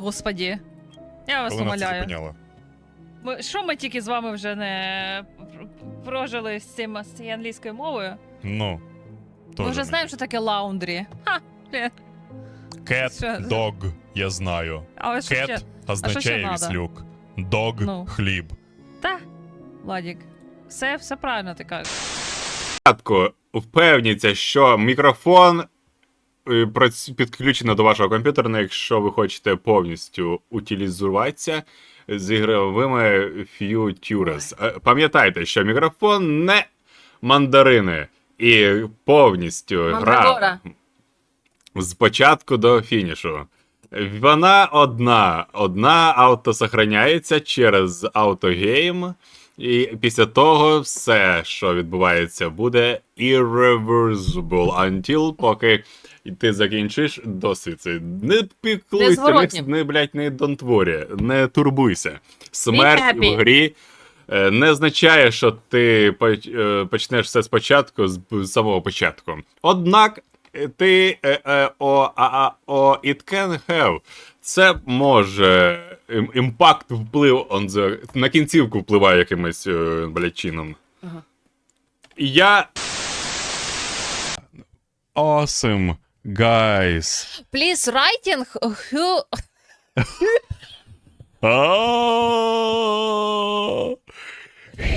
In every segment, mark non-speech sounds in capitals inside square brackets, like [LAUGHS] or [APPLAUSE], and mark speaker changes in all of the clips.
Speaker 1: господі. Я вас
Speaker 2: Коли нас це
Speaker 1: умоляю.
Speaker 2: зупиняло?
Speaker 1: Ми, що ми тільки з вами вже не пр- прожили з цим з цією англійською мовою?
Speaker 2: Ну.
Speaker 1: Ми вже знаємо, що таке лаундрі. Ха, блін.
Speaker 2: Cat,
Speaker 1: Що?
Speaker 2: dog, я знаю.
Speaker 1: Але що ще?
Speaker 2: Cat означає
Speaker 1: надо?
Speaker 2: віслюк. Dog
Speaker 1: Ну.
Speaker 2: хліб.
Speaker 1: Та, Владік, все, все правильно ти кажеш.
Speaker 3: Спочатку впевніться, що мікрофон е, підключено до вашого комп'ютера, якщо ви хочете повністю утилізуватися з ігровими ф'ютюрес. Пам'ятайте, що мікрофон не мандарини і повністю гра з початку до фінішу. Вона одна, одна автосохраняється через автогейм, і після того все, що відбувається, буде irreversible until поки ти закінчиш досвід. цей. Не піклуйся, не, не, блядь, не донтворі, не турбуйся. Смерть в грі е, не означає, що ти е, почнеш все спочатку з самого початку. Однак ти е, е, о, а, о, it can have. Це може ім- імпакт вплив on the, на кінцівку впливає якимось е, блядь, чином.
Speaker 1: Ага.
Speaker 3: Я
Speaker 2: Awesome, guys.
Speaker 1: Please writing who...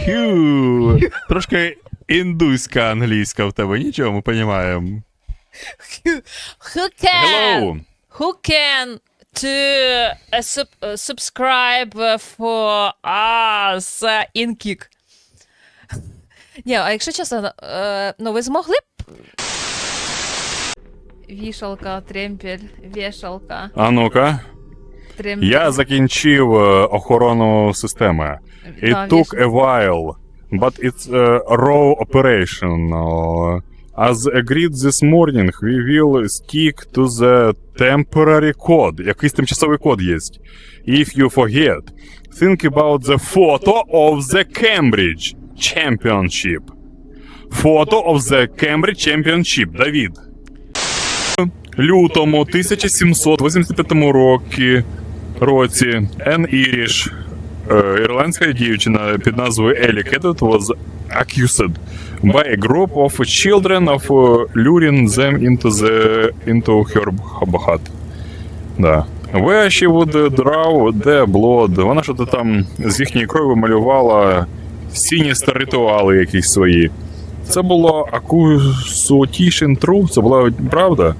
Speaker 2: Хю. Трошки індуська англійська в тебе, нічого, ми розуміємо.
Speaker 1: Who can...
Speaker 2: Hello.
Speaker 1: Who can to uh, sub- uh, subscribe for us uh, in Kik? [LAUGHS] Ні, а якщо чесно, е, ну ви змогли б. Вішалка, тремпель, вішалка,
Speaker 3: А ну-ка.
Speaker 1: тремпель.
Speaker 3: Я закінчив е, охорону системи. It
Speaker 1: Да,
Speaker 3: took a while, but it's a raw operation. Uh, As agreed this morning, we will stick to the temporary code. Якийсь тимчасовий код є. If you forget, think about the photo of the Cambridge Championship. Photo of the Cambridge Championship. Давід. Лютому 1785 році, році Ен Іріш, е, ірландська дівчина під назвою Елі Кеттет was accused by a group of children of uh, luring them into the into her hut. Да. Where she would draw the blood. Вона що то там з їхньої крові малювала сіністі ритуали якісь свої. Це було accusation true, це була правда.